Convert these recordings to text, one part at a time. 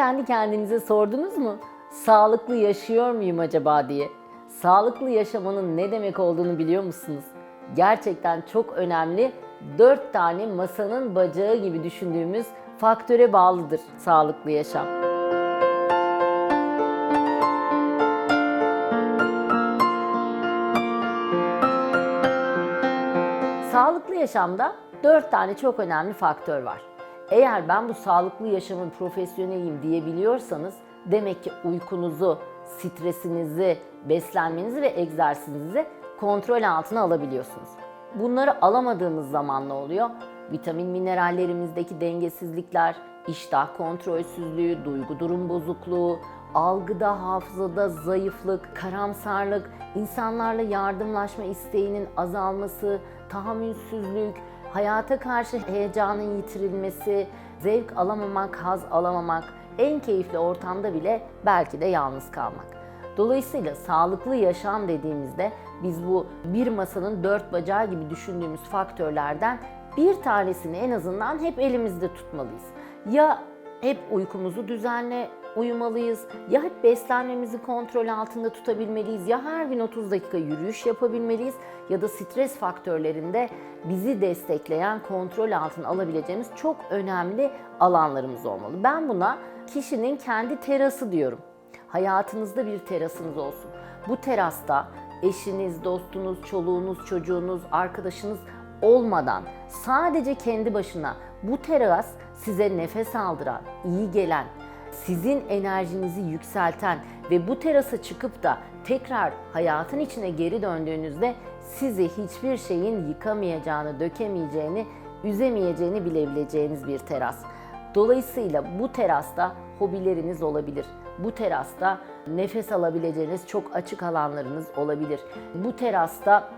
kendi kendinize sordunuz mu? Sağlıklı yaşıyor muyum acaba diye. Sağlıklı yaşamanın ne demek olduğunu biliyor musunuz? Gerçekten çok önemli. Dört tane masanın bacağı gibi düşündüğümüz faktöre bağlıdır sağlıklı yaşam. Sağlıklı yaşamda dört tane çok önemli faktör var. Eğer ben bu sağlıklı yaşamın profesyoneliyim diyebiliyorsanız demek ki uykunuzu, stresinizi, beslenmenizi ve egzersizinizi kontrol altına alabiliyorsunuz. Bunları alamadığımız zaman ne oluyor? Vitamin minerallerimizdeki dengesizlikler, iştah kontrolsüzlüğü, duygu durum bozukluğu, algıda, hafızada zayıflık, karamsarlık, insanlarla yardımlaşma isteğinin azalması, tahammülsüzlük, hayata karşı heyecanın yitirilmesi, zevk alamamak, haz alamamak, en keyifli ortamda bile belki de yalnız kalmak. Dolayısıyla sağlıklı yaşam dediğimizde biz bu bir masanın dört bacağı gibi düşündüğümüz faktörlerden bir tanesini en azından hep elimizde tutmalıyız. Ya hep uykumuzu düzenle uyumalıyız, ya hep beslenmemizi kontrol altında tutabilmeliyiz, ya her gün 30 dakika yürüyüş yapabilmeliyiz ya da stres faktörlerinde bizi destekleyen, kontrol altına alabileceğimiz çok önemli alanlarımız olmalı. Ben buna kişinin kendi terası diyorum. Hayatınızda bir terasınız olsun. Bu terasta eşiniz, dostunuz, çoluğunuz, çocuğunuz, arkadaşınız olmadan sadece kendi başına bu teras size nefes aldıran, iyi gelen, sizin enerjinizi yükselten ve bu terasa çıkıp da tekrar hayatın içine geri döndüğünüzde sizi hiçbir şeyin yıkamayacağını, dökemeyeceğini, üzemeyeceğini bilebileceğiniz bir teras. Dolayısıyla bu terasta hobileriniz olabilir. Bu terasta nefes alabileceğiniz çok açık alanlarınız olabilir. Bu terasta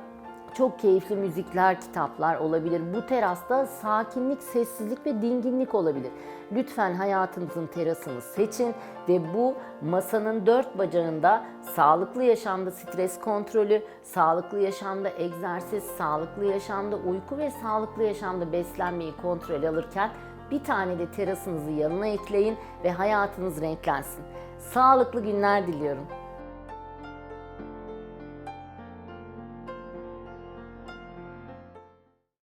çok keyifli müzikler, kitaplar olabilir. Bu terasta sakinlik, sessizlik ve dinginlik olabilir. Lütfen hayatınızın terasını seçin ve bu masanın dört bacağında sağlıklı yaşamda stres kontrolü, sağlıklı yaşamda egzersiz, sağlıklı yaşamda uyku ve sağlıklı yaşamda beslenmeyi kontrol alırken bir tane de terasınızı yanına ekleyin ve hayatınız renklensin. Sağlıklı günler diliyorum.